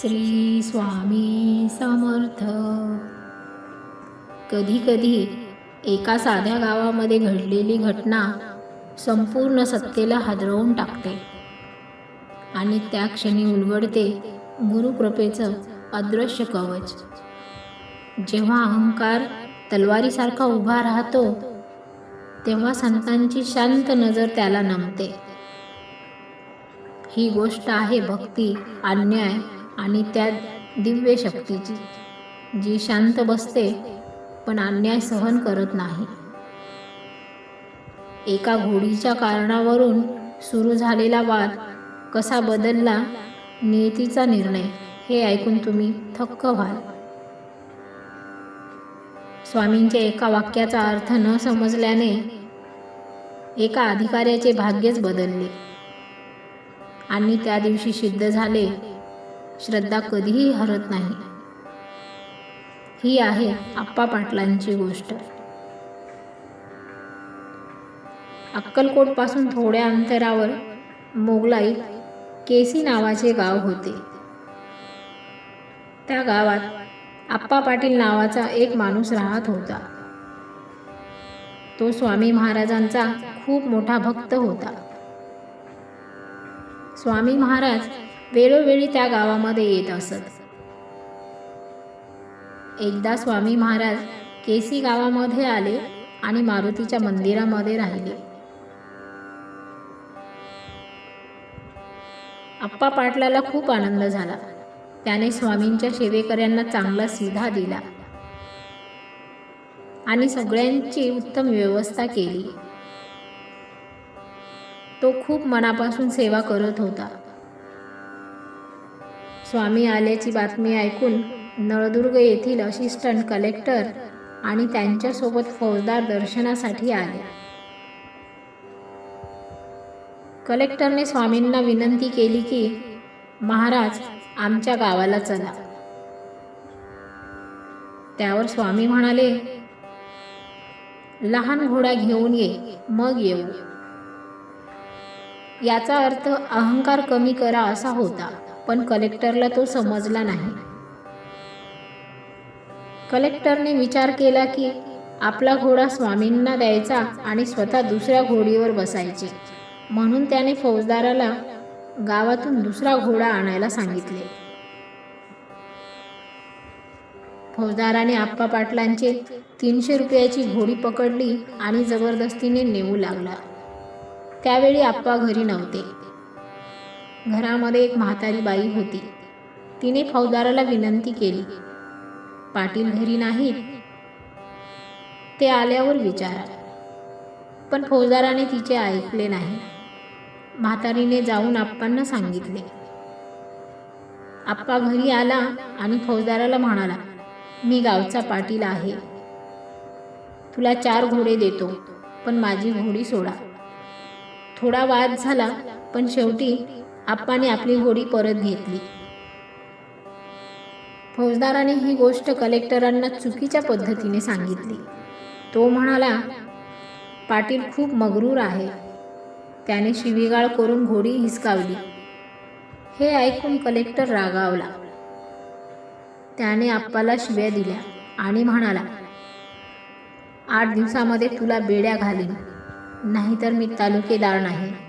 श्री स्वामी समर्थ. कधीकधी एका साध्या गावामध्ये घडलेली घटना संपूर्ण सत्तेला हादरवून टाकते आणि त्या क्षणी उलगडते गुरुकृपेचं अदृश्य कवच. जेव्हा अहंकार तलवारीसारखा उभा राहतो तेव्हा संतांची शांत नजर त्याला नमते. ही गोष्ट आहे भक्ती अन्याय आणि त्या दिव्य शक्तीची जी शांत बसते पण अन्याय सहन करत नाही. एका घोडीच्या कारणावरून सुरू झालेला वाद कसा बदलला नियतीचा निर्णय हे ऐकून तुम्ही थक्क व्हाल. स्वामींच्या एका वाक्याचा अर्थ न समजल्याने एका अधिकाऱ्याचे भाग्यच बदलले. आणि त्या दिवशी सिद्ध झाले श्रद्धा कधीही हरत नाही. ही आहे आप्पा पाटलांची गोष्ट. अक्कलकोटपासून थोड्या अंतरावर मोगलाई केसी नावाचे गाव होते. त्या गावात आप्पा पाटील नावाचा एक माणूस राहत होता. तो स्वामी महाराजांचा खूप मोठा भक्त होता. स्वामी महाराज वेळोवेळी त्या गावामध्ये येत असत. एकदा स्वामी महाराज केसी गावामध्ये आले आणि मारुतीच्या मंदिरामध्ये राहिले. आप्पा पाटलाला खूप आनंद झाला. त्याने स्वामींच्या सेवेकऱ्यांना चांगला सिधा दिला. आणि सगळ्यांची उत्तम व्यवस्था केली. तो खूप मनापासून सेवा करत होता. स्वामी आल्याची बातमी ऐकून नळदुर्ग येथील असिस्टंट कलेक्टर आणि त्यांच्यासोबत फौजदार दर्शनासाठी आले. कलेक्टरने स्वामींना विनंती केली की महाराज आमच्या गावाला चला. त्यावर स्वामी म्हणाले लहान घोडा घेऊन ये मग येऊ. याचा अर्थ अहंकार कमी करा असा होता. पण कलेक्टरला तो समजला नाही. कलेक्टरने विचार केला की आपला घोडा स्वामींना द्यायचा आणि स्वतः दुसऱ्या घोडीवर बसायचे. म्हणून त्याने फौजदाराला गावातून दुसरा घोडा आणायला सांगितले. फौजदाराने आप्पा पाटलांचे तीनशे रुपयाची घोडी पकडली आणि जबरदस्तीने नेऊ लागला. त्यावेळी आप्पा घरी नव्हते. घरामध्ये एक म्हातारी बाई होती. तिने फौजदाराला विनंती केली पाटील घरी नाहीत. ते आल्यावर विचारा पण फौजदाराने तिचे ऐकले नाही. म्हातारीने जाऊन आप्पांना सांगितले. आप्पा घरी आला आणि फौजदाराला म्हणाला मी गावचा पाटील आहे. तुला चार घोडे देतो पण माझी घोडी सोडा. थोडा वाद झाला पण शेवटी आप्पाने आपली घोडी परत घेतली. फौजदाराने ही गोष्ट कलेक्टरांना चुकीच्या पद्धतीने सांगितली. तो म्हणाला पाटील खूप मगरूर आहे. त्याने शिवीगाळ करून घोडी हिसकावली. हे ऐकून कलेक्टर रागावला. त्याने आप्पाला शिव्या दिल्या आणि म्हणाला आठ दिवसामध्ये तुला बेड्या घालीन. नाहीतर मी तालुकेदार नाही.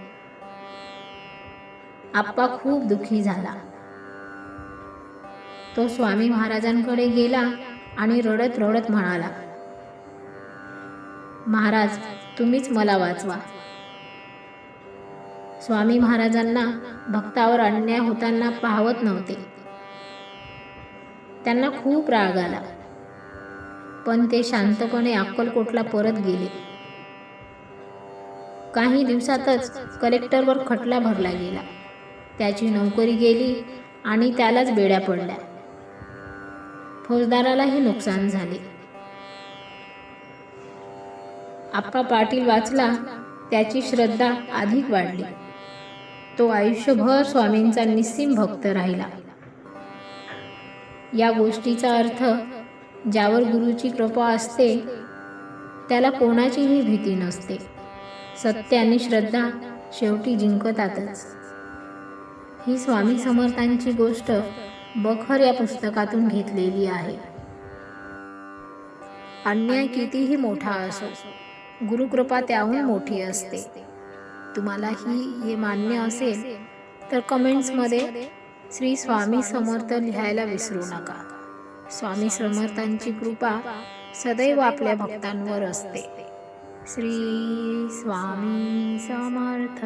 आप्पा खूप दुःखी झाला. तो स्वामी महाराजांकडे गेला आणि रडत रडत म्हणाला महाराज तुम्हीच मला वाचवा. स्वामी महाराजांना भक्तावर अन्याय होताना पाहवत नव्हते. त्यांना खूप राग आला पण ते शांतपणे अक्कलकोटला परत गेले. काही दिवसातच कलेक्टरवर खटला भरला गेला. त्याची नोकरी गेली आणि त्यालाच बेड्या पडल्या. फौजदारालाही नुकसान झाले. आप्पा पाटील वाचला त्याची श्रद्धा अधिक वाढली. तो आयुष्यभर स्वामींचा निस्सीम भक्त राहिला. या गोष्टीचा अर्थ ज्यावर गुरुची कृपा असते त्याला कोणाचीही भीती नसते. सत्य आणि श्रद्धा शेवटी जिंकतातच. ही स्वामी समर्थांची गोष्ट बखर या पुस्तकातून घेतलेली आहे. अन्याय कितीही मोठा असो गुरुकृपा त्याहून मोठी असते. तुम्हाला ही हे मान्य असेल तर कमेंट्समध्ये श्री स्वामी समर्थ लिहायला विसरू नका. स्वामी समर्थांची कृपा सदैव आपल्या भक्तांवर असते. श्री स्वामी समर्थ.